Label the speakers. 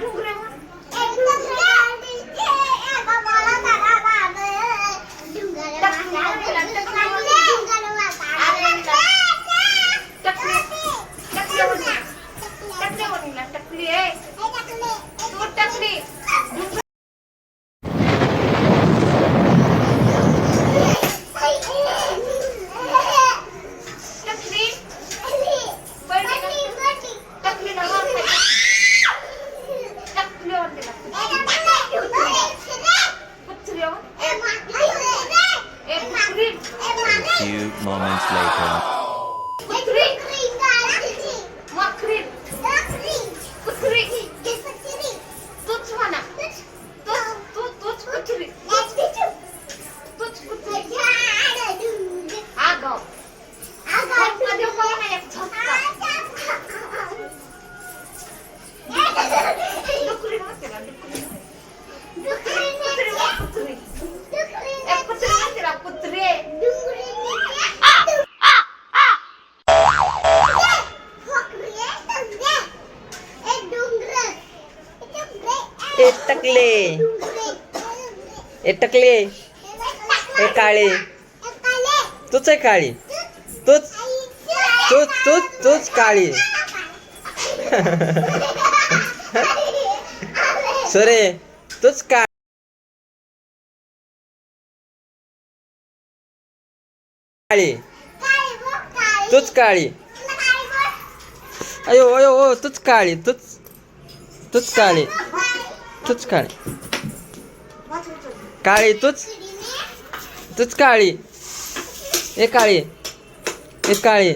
Speaker 1: Yeah. Few moments later.
Speaker 2: ए टकले ए टकले ए काळे. तूच आहे काळी. तूच. तूच तूच तूच काळी. सोरे तूच का काळी. तूच काळी. अयो अयो ओ तूच काळी तूच. तूच काळी. तूच काळी. काळी तूच? तूच काळी. ए काळी. ए काळी.